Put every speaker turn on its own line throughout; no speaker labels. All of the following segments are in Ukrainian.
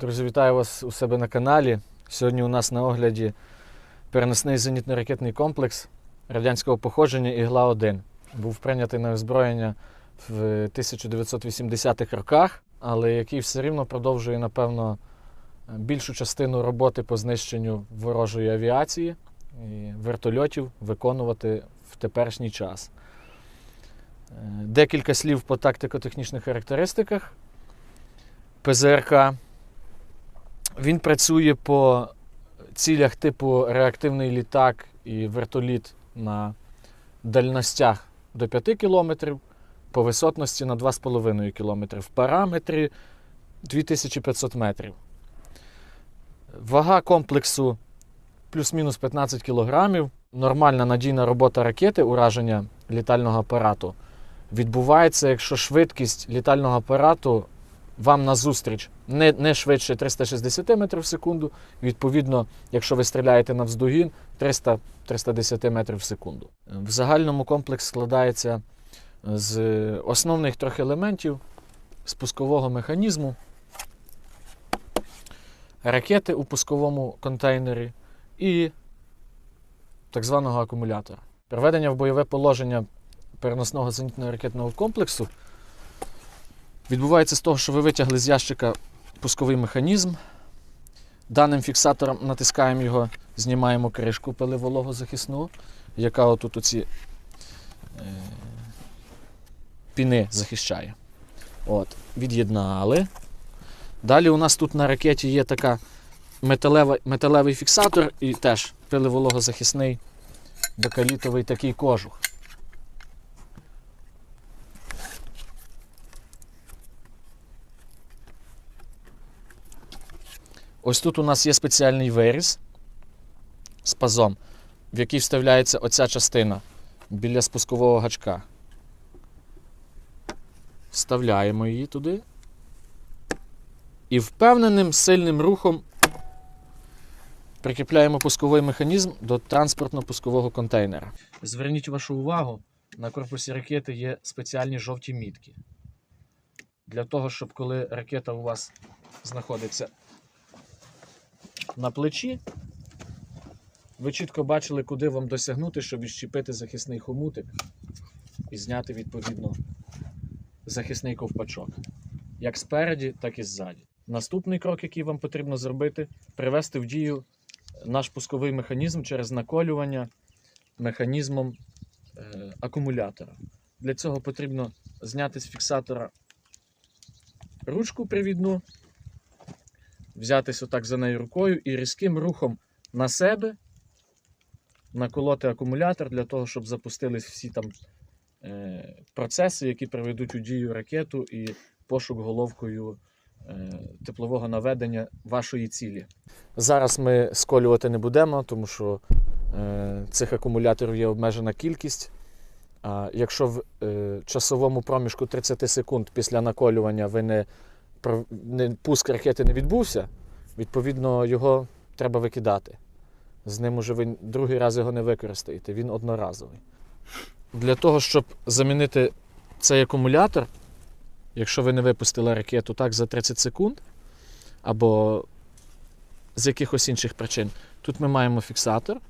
Друзі, вітаю вас у себе на каналі. Сьогодні у нас на огляді переносний зенітно-ракетний комплекс радянського походження Ігла-1. Був прийнятий на озброєння в 1980-х роках, але який все рівно продовжує, напевно, більшу частину роботи по знищенню ворожої авіації і вертольотів виконувати в теперішній час. Е, Декілька слів по тактико-технічних характеристиках. ПЗРК. Він працює по цілях типу реактивний літак і вертоліт на дальностях до 5 км, по висотності на 2,5 км, в параметрі 2500 метрів. Вага комплексу плюс-мінус 15 кг. Нормальна надійна робота ракети, ураження літального апарату відбувається, якщо швидкість літального апарату вам назустріч не, не швидше 360 метрів в секунду. Відповідно, якщо ви стріляєте навздогін, 300-310 метрів в секунду. В загальному комплекс складається з основних трьох елементів спускового механізму, ракети у пусковому контейнері і так званого акумулятора. Приведення в бойове положення переносного зенітно ракетного комплексу відбувається з того, що ви витягли з ящика пусковий механізм. Даним фіксатором натискаємо його, знімаємо кришку пиливологозахисну, яка отут оці е, піни захищає. От, Від'єднали. Далі у нас тут на ракеті є така металева, металевий фіксатор і теж пиливологозахисний бакалітовий такий кожух. Ось тут у нас є спеціальний виріз з пазом, в який вставляється оця частина біля спускового гачка. Вставляємо її туди. І впевненим сильним рухом прикріпляємо пусковий механізм до транспортно-пускового контейнера. Зверніть вашу увагу, на корпусі ракети є спеціальні жовті мітки. Для того, щоб коли ракета у вас знаходиться на плечі. Ви чітко бачили, куди вам досягнути, щоб відщепити захисний хомутик і зняти відповідно захисний ковпачок. Як спереді, так і ззаді. Наступний крок, який вам потрібно зробити, привести в дію наш пусковий механізм через наколювання механізмом е, акумулятора. Для цього потрібно зняти з фіксатора ручку привідну, взятись отак за нею рукою і різким рухом на себе наколоти акумулятор для того, щоб запустились всі там е, процеси, які приведуть у дію ракету і пошук головкою е, теплового наведення вашої цілі. Зараз ми сколювати не будемо, тому що е, цих акумуляторів є обмежена кількість. А якщо в е, часовому проміжку 30 секунд після наколювання ви не не, пуск ракети не відбувся, відповідно, його треба викидати. З ним уже ви другий раз його не використаєте, він одноразовий. Для того, щоб замінити цей акумулятор, якщо ви не випустили ракету так за 30 секунд, або з якихось інших причин, тут ми маємо фіксатор,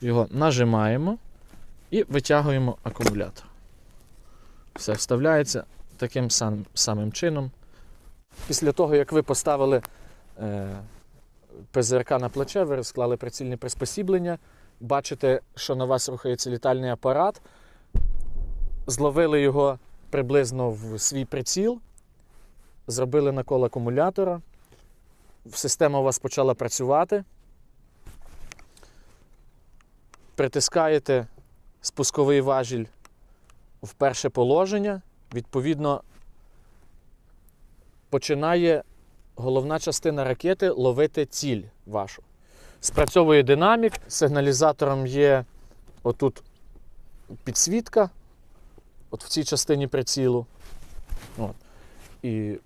його нажимаємо і витягуємо акумулятор. Все вставляється таким самим чином. Після того, як ви поставили е, ПЗРК на плече, ви розклали прицільне приспосіблення, бачите, що на вас рухається літальний апарат, зловили його приблизно в свій приціл, зробили накол акумулятора, система у вас почала працювати. Притискаєте спусковий важіль в перше положення, відповідно, починає головна частина ракети ловити ціль вашу. Спрацьовує динамік, сигналізатором є отут підсвітка, от в цій частині прицілу. От. І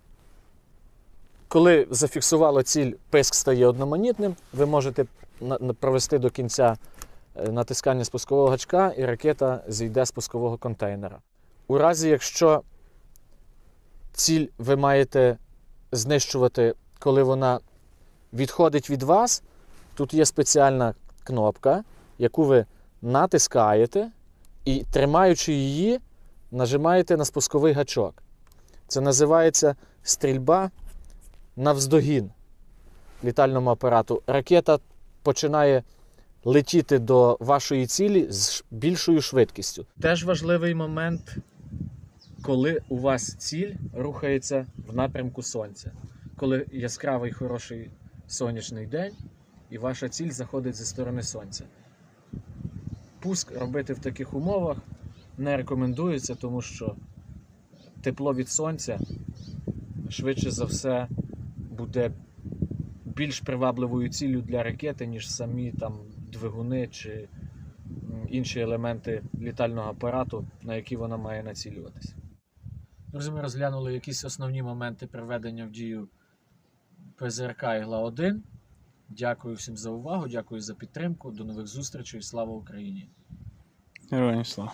коли зафіксувало ціль, писк стає одноманітним, ви можете провести до кінця е, натискання спускового гачка, і ракета зійде з пускового контейнера. У разі, якщо ціль ви маєте знищувати коли вона відходить від вас, тут є спеціальна кнопка, яку ви натискаєте і, тримаючи її, нажимаєте на спусковий гачок. Це називається стрільба навздогін літальному апарату. Ракета починає летіти до вашої цілі з більшою швидкістю. Теж важливий момент, коли у вас ціль рухається в напрямку сонця. Коли яскравий хороший сонячний день, і ваша ціль заходить зі сторони сонця. Пуск робити в таких умовах не рекомендується, тому що тепло від сонця швидше за все буде більш привабливою ціллю для ракети, ніж самі там двигуни чи інші елементи літального апарату, на які вона має націлюватися. Друзі, ми розглянули якісь основні моменти приведення в дію ПЗРК ІГЛА-1. Дякую всім за увагу, дякую за підтримку. До нових зустрічей. Слава Україні!
Героям слава.